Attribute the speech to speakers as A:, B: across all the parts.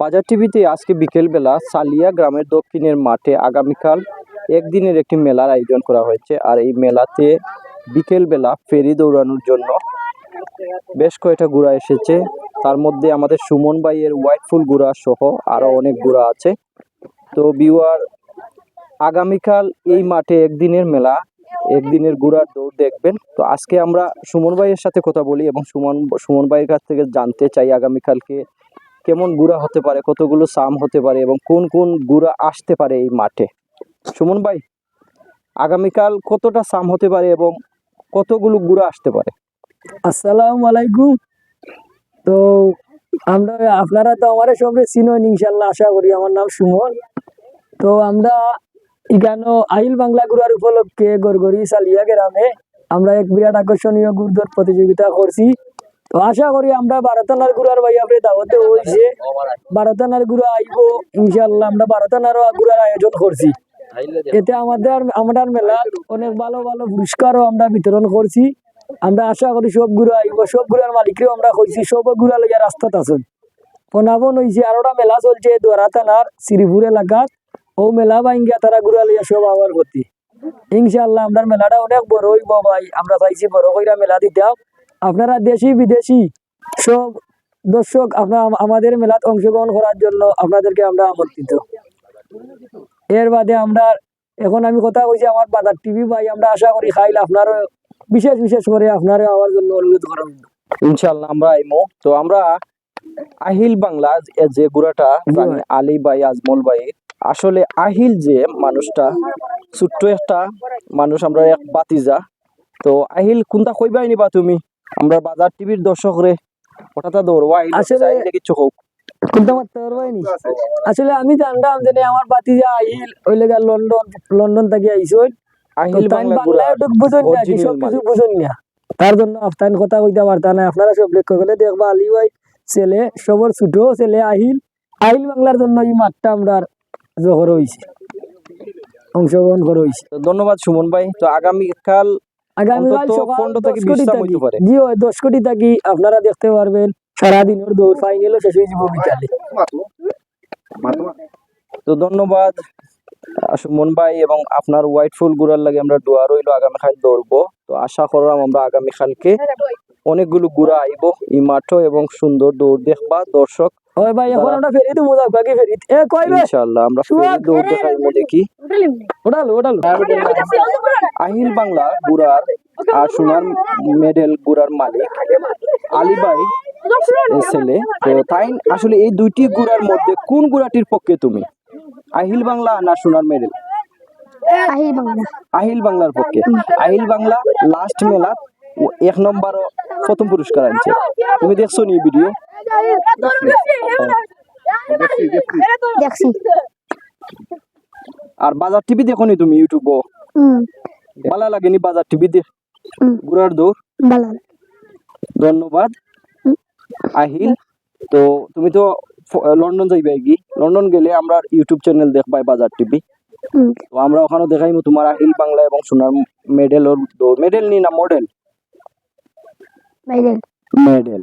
A: বাজার টিভিতে আজকে বিকেলবেলা সালিয়া গ্রামের দক্ষিণের মাঠে আগামীকাল একদিনের একটি মেলার আয়োজন করা হয়েছে। আর এই মেলাতে বিকেলবেলা ফেরি দৌড়ানোর জন্য বেশ কয়েকটা ঘোড়া এসেছে। তার মধ্যে আমাদের সুমন ভাইয়ের হোয়াইটফুল ঘোড়া সহ আরও অনেক গুড়া আছে। তো ভিউয়ার আগামীকাল এই মাঠে একদিনের মেলা একদিনের ঘোড়ার দৌড় দেখবেন। তো আজকে আমরা সুমন ভাইয়ের সাথে কথা বলি এবং সুমন সুমন ভাইয়ের কাছ থেকে জানতে চাই আগামীকালকে কেমন গুড়া হতে পারে, কতগুলো সাম হতে পারে এবং কোন কোন গুড়া আসতে পারে এই মাঠে। সুমন ভাই, আগামীকাল কতটা সাম হতে পারে এবং কতগুলো গুড়া আসতে পারে?
B: আসসালামু আলাইকুম। তো আমরা, আপনারা তো আমার সঙ্গে চিনেন ইনশাল্লাহ, আশা করি। আমার নাম সুমন। তো আমরা এখানে আহিল বাংলা গুড়ার উপলক্ষে গড়গড়ি সালিয়া গ্রামে আমরা এক বিরাট আকর্ষণীয় গুড়দর প্রতিযোগিতা করছি তো আশা করি আমরা বারোতানার গুড়ার ভাই আপনি দাওয়াতে হয়েছে বারোতানার গুড়া আইব ইনশাল্লাহ আমরা বারোতানারও গুড়ার আয়োজন করছি এতে আমাদের আমাদের মেলা অনেক ভালো ভালো পুরস্কারও আমরা বিতরণ করছি আমরা আশা করি সব গুড়া আইব সব গুড়ার মালিকরেও আমরা কইছি সব গুড়া লইয়া রাস্তাত আছেন ফোনাবন হয়েছে আরোটা মেলা চলছে দোয়ারা থানার শ্রীপুর এলাকাত। ও মেলা ভাঙ্গিয়া তারা লইয়া সব আবার করতে ইনশাল্লাহ আমরা মেলাটা অনেক বড় হইব ভাই। আমরা চাইছি বড় কইরা মেলা দিতাম আপনারা দেশি বিদেশি সব দর্শক আপনার আমাদের মেলাত অংশগ্রহণ করার জন্য আপনাদেরকে আমরা আমন্ত্রিত। এর বাদে আমরা এখন আমি কথা কইছি আমার বাজার টিভি ভাই আমরা আশা করি খাইল আপনারও বিশেষ বিশেষ করে আপনারও আমার জন্য অনুরোধ করা হইল।
A: ইনশাল্লাহ আমরা আইমো। তো আমরা আহিল বাংলা যে- যে গুড়াটা আলী ভাই আজমল ভাই আসলে আহিল যে মানুষটা ছোট্ট একটা মানুষ আমরা এক বাতিজা তো আহিল কোনটা কইবাই নিবা তুমি? আমরা বাজার টিভির দর্শক রে। দৌড়বা আহিল
B: আসলে-
A: কিছু হোক।
B: কোনটা মারতে পারবাই নি আসলে আমি জানতাম যে আমার বাতিজা আহিল ওই লেগা লন্ডন লন্ডন থেকে আইসই
A: আহিল
B: বুঝুন না সব কিছু বুঝুন না। তার জন্য আপনার কথা কইতে পারতা না আপনারা সব লক্ষ্য করলে দেখবা আলী ভাই ছেলে সবর ছোট ছেলে আহিল। আহিল বাংলার জন্য এই মাঠটা আমরা জহর হয়েছে অংশগ্রহণ করা হয়েছে
A: ধন্যবাদ সুমন ভাই। তো আগামীকাল
B: আগামীকাল সকাল
A: 15 থেকে
B: 10 কোটি থাকি। জি দশ কোটি থাকি। আপনারা দেখতে পারবেন সারাদিনের দৌড় ফাইনালও শেষ হয়ে যাব বিকালে
A: তো ধন্যবাদ সুমন ভাই এবং আপনার হোয়াইট ফুল গুড়ার লাগে আমরা দোয়া রইল আগামীকাল দৌড়বো। তো আশা করলাম আমরা আগামীকালকে অনেকগুলো গুড়া আইব। এই মাঠও এবং সুন্দর দৌড় দেখবা দর্শক।
B: ওই ভাই এখন আমরা ফেরি তো মজা বাকি ফেরি। এ কই বে
A: ইনশাআল্লাহ আমরা। ফেরি দৌড় দেখাইব দেখি
B: ওটালো ওটালো
A: আহিল বাংলা গুড়ার আর সোনার মেডেল গুড়ার মালিক আলী ভাই ছেলে তো তাই আসলে এই দুইটি গুড়ার মধ্যে কোন গুড়াটির পক্ষে তুমি? আহিল বাংলা না সোনার মেডেল?
C: আহিল
A: আহিল বাংলার পক্ষে। আহিল বাংলা লাস্ট মেলা এক নম্বর প্রথম পুরস্কার আনছে। তুমি দেখছ নি ভিডিও
C: দেখছি
A: আর বাজার টিভি দেখো নি তুমি ইউটিউব? ভালো লাগেনি বাজার টিভি দেখ। ঘুরার দৌড়?
C: ভালো
A: ধন্যবাদ। আহিল তো তুমি তো লন্ডন যাইবে কি? লন্ডন গেলে আমরা ইউটিউব চ্যানেল দেখবাই বাজার টিভি। তো আমরা ওখানে দেখাইমু তোমার আহিল বাংলা এবং সোনার মেডেল ওর মেডেল নি না মডেল
C: বাইরে
A: মেডেল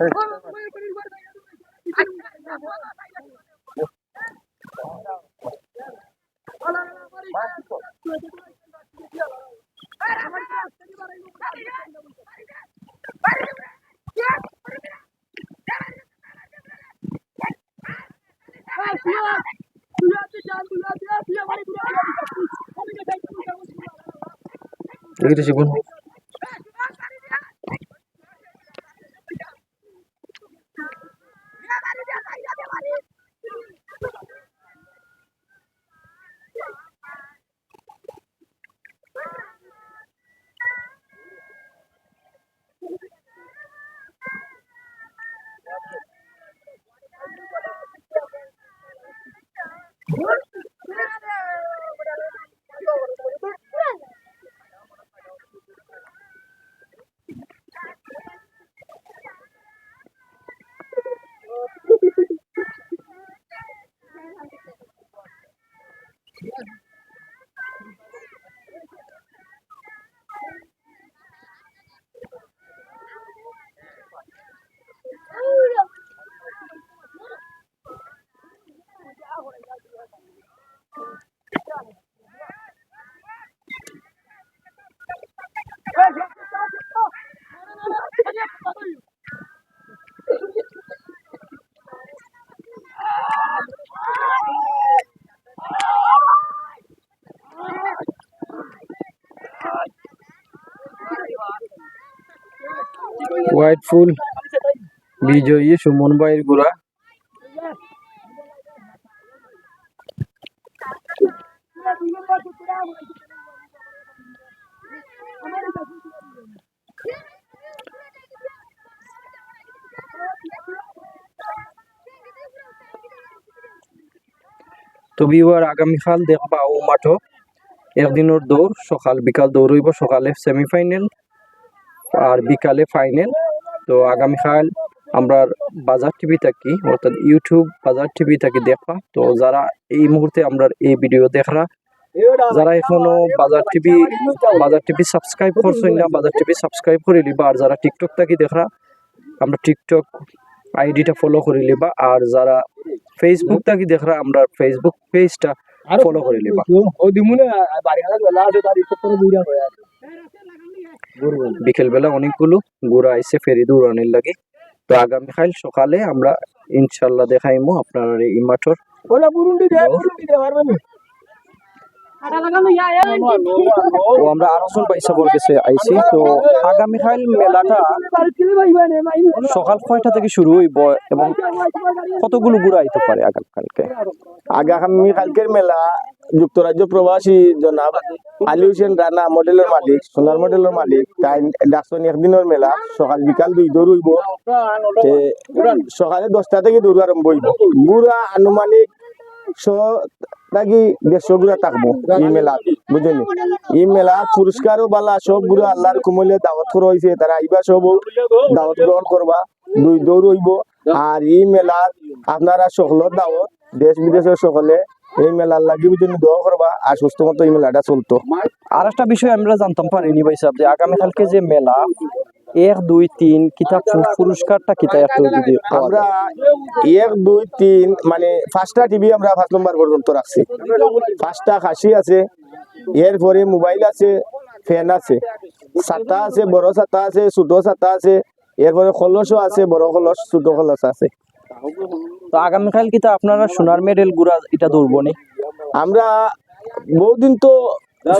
A: এগিয়ে What? হোয়াইট ফুল, বিজয়ী সুমন ভাইয়ের গুড়া তো বিওয়ার আগামীকাল দেখবা ও মাঠও একদিনের দৌড়, সকাল, বিকাল দৌড় হইব সকালে সেমিফাইনাল আর বিকালে ফাইনাল তো আগামীকাল আমরা বাজার টিভি থাকি, অর্থাৎ ইউটিউব, বাজার টিভি থাকি দেখবা তো যারা এই মুহূর্তে আমরা এই ভিডিও দেখরা, যারা এখনও বাজার টিভি বাজার টিভি সাবস্ক্রাইব করছেন না, বাজার টিভি সাবস্ক্রাইব করে লিবা আর যারা টিকটক থাকি দেখরা, আমরা টিকটক আইডিটা ফলো করে লিবা আর যারা ফেসবুক থাকি দেখরা, আমরা ফেসবুক পেজটা ফলো করে লিবা বিকেলবেলা অনেকগুলো ঘোরা আইসে ফেরি দৌড়ানোর লাগে। তো আগামীকাল সকালে আমরা ইনশাল্লাহ দেখাইমো আপনার এই মাঠর।
B: ওলা বুরুন্ডি দে বুরুন্ডি দে পারবেন
A: ও আমরা আরোজন পয়সা বল গেছে আইসি তো আগামীকাল মেলাটা সকাল কয়টা থেকে শুরু হইব এবং কতগুলো ঘোরা আইতে পারে আগামীকালকে
D: আগামী কালকের মেলা যুক্তরাজ্য প্রবাসী জনাব আলী হোসেন রানা মডেলের মালিক, সোনার মডেলের মালিক, তাই ডাকসন একদিনের মেলা, সকাল বিকাল দুই দৌড় হইব। সকালে দশটা থেকে দৌড় আরম্ভ হইব। গুড়া আনুমানিক থাকি দেড়শো গুড়া থাকব এই মেলা বুঝলি এই মেলা পুরস্কারও বালা সব গুড়া আল্লাহর কুমলে দাওয়াত করা হয়েছে তারা আইবা সব দাওয়াত গ্রহণ করবা দুই দৌড় হইব। আর এই মেলার আপনারা সকলের দাওয়াত দেশ বিদেশের সকলে এই মেলার লাগি বুঝলি দোয়া করবা আর সুস্থ মতো এই মেলাটা চলতো।
A: আর একটা বিষয় আমরা জানতাম পারিনি ভাই সাহেব যে আগামীকালকে যে মেলা এক দুই তিন কিতাব পুরস্কারটা কিতাব একটু যদি
D: আমরা এক দুই তিন মানে পাঁচটা টিভি আমরা পাঁচ নম্বর পর্যন্ত রাখছি। পাঁচটা খাসি আছে এরপরে মোবাইল আছে ফ্যান আছে ছাতা আছে বড় ছাতা আছে ছোট ছাতা আছে এরপরে কলসও আছে বড় কলস ছোট কলস আছে।
A: তো আগামীকাল কিতা আপনারা সোনার মেডেল গুড়া এটা দৌড়বো নি?
D: আমরা বহুদিন তো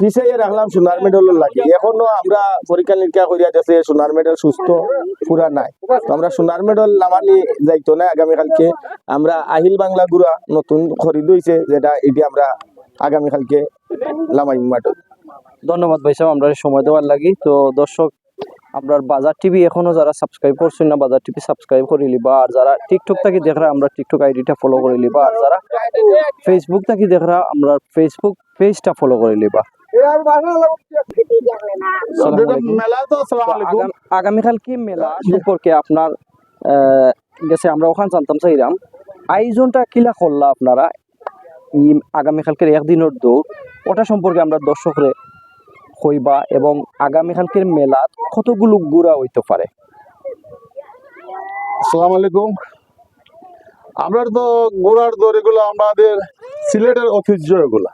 D: পিছাইয়ে রাখলাম সোনার মেডেল লাগে। এখনও আমরা পরীক্ষা নিরীক্ষা করিয়া যাচ্ছে সোনার মেডেল সুস্থ পুরা নাই। তো আমরা সোনার মেডেল নামানি যাইতো না আগামীকালকে। আমরা আহিল বাংলা গুড়া নতুন খরিদ হয়েছে যেটা এটি আমরা আগামীকালকে লামাই মাঠে।
A: ধন্যবাদ ভাই সাহেব আমরা সময় দেওয়ার লাগি। তো দর্শক আমরা বাজার টিভি এখনও যারা সাবস্ক্রাইব করছেন না বাজার টিভি সাবস্ক্রাইব করে লিবা আর যারা টিকটক থাকি দেখরা আমরা টিকটক আইডিটা ফলো করে লিবা আর যারা ফেসবুক থাকি দেখরা আমরা ফেসবুক পেজটা ফলো করে আগাম- আগামীকাল কি মেলা? সম্পর্কে আপনার আহ, গেছে আমরা ওখানে জানতাম চাইলাম। আয়োজনটা কিলা করলা আপনারা? ই আগামীকালকের একদিনের দৌড়। ওটা সম্পর্কে আমরা দর্শকরে হইবা এবং আগামীকালকের মেলা কতগুলো গুড়া হইতে পারে?
E: আসসালামু আলাইকুম। আমরা তো ঘোড়ার দৌড় এগুলো আমাদের সিলেটের ঐতিহ্য এগুলা।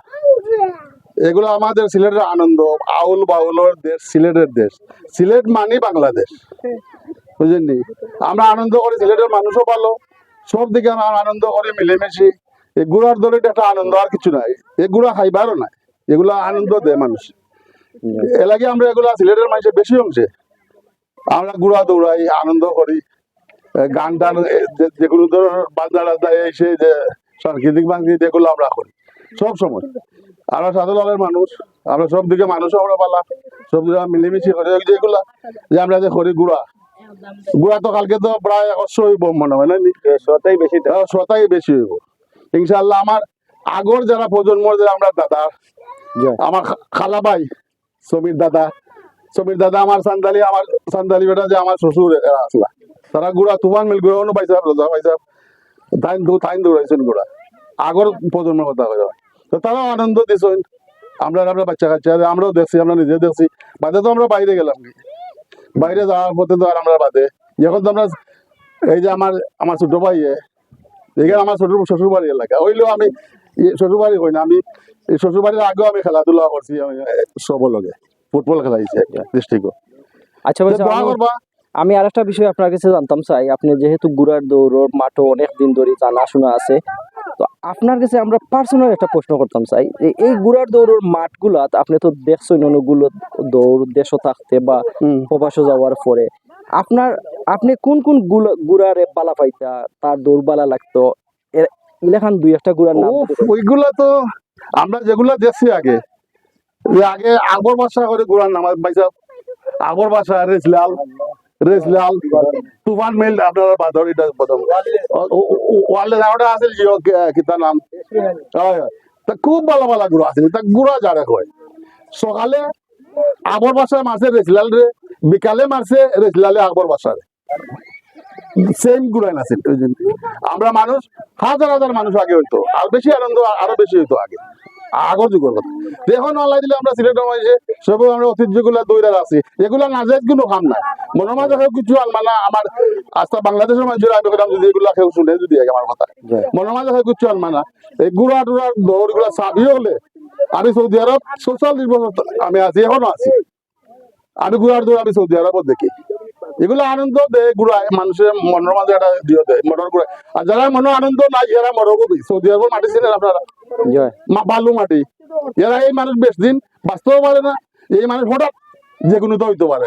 E: এগুলো আমাদের সিলেটের আনন্দ, আউল বাউলের দেশ, সিলেটের দেশ। সিলেট মানে বাংলাদেশ। বুঝলেন আমরা আনন্দ করি, সিলেটের মানুষও ভালো। সব দিকে আমরা আনন্দ করি, মিলেমিশি। এই গুড়ার দৌড়ে একটা আনন্দ আর কিছু নাই। এই গুড়া খাইবারও নাই। এগুলো আনন্দ দেয় মানুষ। লাগে আমরা এগুলা সিলেটের মানুষের বেশি অংশে। আমরা গুড়া দৌড়াই আনন্দ করি গান টান যে- যেগুলো ধর বাজনা টাজনা এসে যে সাংস্কৃতিক বাংলা যেগুলো আমরা করি সব সময়। আমরা সাধারণের মানুষ আমরা সব দিকে মানুষও আমরা পালা সব দিকে মিলেমিশে করি। যেগুলা যে আমরা যে করি গুড়া গুড়া তো কালকে তো প্রায় একশো হইব মনে হয় না?
D: শতাই বেশি
E: শতাই বেশি হইব। ইনশাল্লাহ আমার আগর যারা প্রজন্মর যে আমরা দাদা। আমার খালা ভাই সমীর দাদা। সমীর দাদা আমার সান্দালি আমার সান্দালি বেটা যে আমার শ্বশুর আসলা তারা গুড়া তুফান মিল গুড়া পাইছা রাজা পাইছা। থাইন দু তাইন দৌড়াইছেন গুড়া। আগর প্রজন্মের কথা কই তো তারাও আনন্দ দিছেন। আমরা আমরা বাচ্চা কাচ্চা আমরাও দেখছি আমরা নিজে দেখছি। বাদে তো আমরা বাইরে গেলাম বাইরে যাওয়ার পথে তো আর আমরা বাদে। এখন তো আমরা এই যে আমার আমার ছোট ভাই এ, এখানে আমার ছোট শ্বশুর বাড়ি এলাকা। হইলেও আমি শ্বশুর বাড়ি হই না আমি এই শ্বশুর আগেও আমি খেলাধুলা করছি আমি সব লগে ফুটবল খেলাইছি ডিস্ট্রিক্ট
A: আচ্ছা
E: দোয়া
A: আমি-
E: করবা।
A: আমি আর একটা বিষয় আপনার কাছে জানতাম চাই। আপনি যেহেতু গুড়ার দৌড়র মাঠও অনেক দিন ধরে জানাশোনা আছে তো আপনার কাছে আমরা পার্সোনাল একটা প্রশ্ন করতাম চাই। যে এই গুড়ার দৌড়র মাঠগুলাত আপনি তো দেখছেন অনেকগুলো দৌড় দেশও থাকতে বা
E: হুম।
A: প্রবাসও যাওয়ার পরে আপনার আপনি কোন কোন গুড়ারে বালা পাইতা তার দৌড় বালা লাগতো ইলেখান দুই একটা গুড়ার নাম?
E: ওইগুলা তো আমরা যেগুলা দেখছি আগে আগে আগর বাসা করে গুড়ার পাইছা আগর বাসা রেসলাল রেসলাল তুফান মিল আপনারা বাদর এটা প্রথম। ওয়ালে নামটা আছিল জিও কিতা নাম। তা খুব ভালো ভালো গুড়া আছিল তা গুড়া যারা কয় সকালে আগর বাসায় মাসে রেসলাল রে বিকালে মারছে রেসলালে আগর বাসারে সেম ওই জন্য। আমরা মানুষ হাজার হাজার মানুষ আগে হইতো। আর বেশি আনন্দ আরও বেশি হইতো আগে। আগর যুগের কথা আল্লাহ দিলে আমরা মাঝে সব আমরা ঐতিহ্যগুলা দৈরার আছি এগুলা না যায় কোনো কাম নাই। মনের মাঝে কেউ কিছু আমার আস্থা বাংলাদেশের মানুষের আমি কইলাম যদি এগুলা কেউ শুনে যদি আমার কথা। মনের মাঝে কিছু আনমানা এই গুড়া টুড়ার দৌড়গুলা চাবি হলে আমি সৌদি আরব চৌচল্লিশ বছর আমি আছি এখনও আছি। আমি গুড়ার দৌড় আমি সৌদি আরব দেখি। এগুলো আনন্দ দেয় গুড়ায় মানুষের মনের মাঝে একটা দিয়ে দেয় মনের গুড়ায় আর যারা মনে আনন্দ নাই এরা মরকবি সৌদি আরব মাটি ছিলেন আপনারা? বালু মাটি। এরা এই মানুষ বেশ দিন বাঁচতেও পারে না এই মানুষ হঠাৎ যে কোনো তো হইতে পারে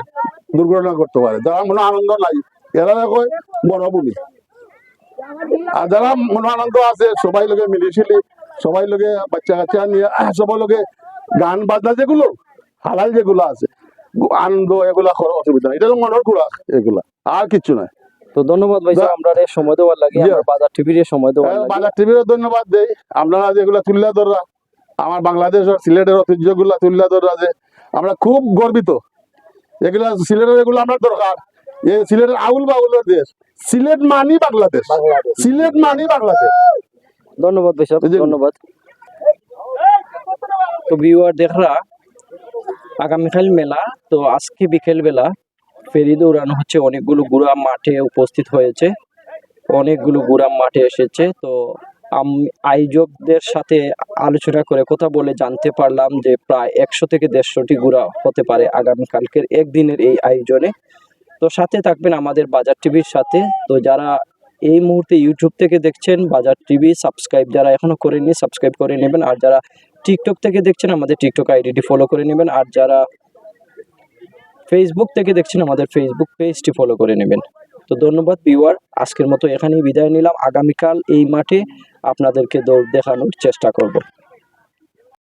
E: দুর্ঘটনা করতে পারে। যারা মনে আনন্দ নাই এরা কয় বনভূমি আর যারা মনে আনন্দ আছে সবাই লোকে মিলিশিলি সবাই লোকে বাচ্চা কাচ্চা নিয়ে সবাই লোকে গান বাজনা যেগুলো হালাল যেগুলো আছে আনন্দ এগুলা করার অসুবিধা এটা মনের কুড়া এগুলা। আর কিচ্ছু নাই।
A: তো ধন্যবাদ ভাই আমরা সময় দেওয়ার লাগে বাজার টিভির সময় দেওয়ার
E: হ্যাঁ,
A: লাগে।
E: বাজার টিভিরও ধন্যবাদ দেই। আপনারা যেগুলা তুল্লা ধরা আমার বাংলাদেশের সিলেটের ঐতিহ্যগুলা তুল্লা ধরা যে আমরা খুব গর্বিত। এগুলা সিলেটের এগুলো আমরা দরকার। এই সিলেটের আউল বাউলের দেশ। সিলেট মানি বাংলাদেশ। সিলেট মানি বাংলাদেশ।
A: ধন্যবাদ ভাই ধন্যবাদ। তো ভিউয়ার দেখরা আগামীকাল মেলা, তো আজকে বিকেল বেলা ফেরি দৌড়ানো হচ্ছে। অনেকগুলো গুড়া মাঠে উপস্থিত হয়েছে। অনেকগুলো গুড়া মাঠে এসেছে। তো আয়োজকদের সাথে আলোচনা করে কথা বলে জানতে পারলাম যে প্রায় একশো থেকে দেড়শোটি গুড়া হতে পারে আগামীকালকের একদিনের এই আয়োজনে। তো সাথে থাকবেন আমাদের বাজার টিভির সাথে। তো যারা এই মুহূর্তে ইউটিউব থেকে দেখছেন, বাজার টিভি সাবস্ক্রাইব যারা এখনও করেননি, সাবস্ক্রাইব করে নেবেন। আর যারা টিকটক থেকে দেখছেন আমাদের টিকটক আইডিটি ফলো করে নেবেন। আর যারা ফেসবুক থেকে দেখছেন আমাদের ফেসবুক পেজটি ফলো করে নেবেন। তো ধন্যবাদ ভিউয়ার আজকের মতো এখানেই বিদায় নিলাম। আগামীকাল এই মাঠে আপনাদেরকে দৌড় দেখানোর চেষ্টা করব।